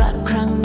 รักครั้ง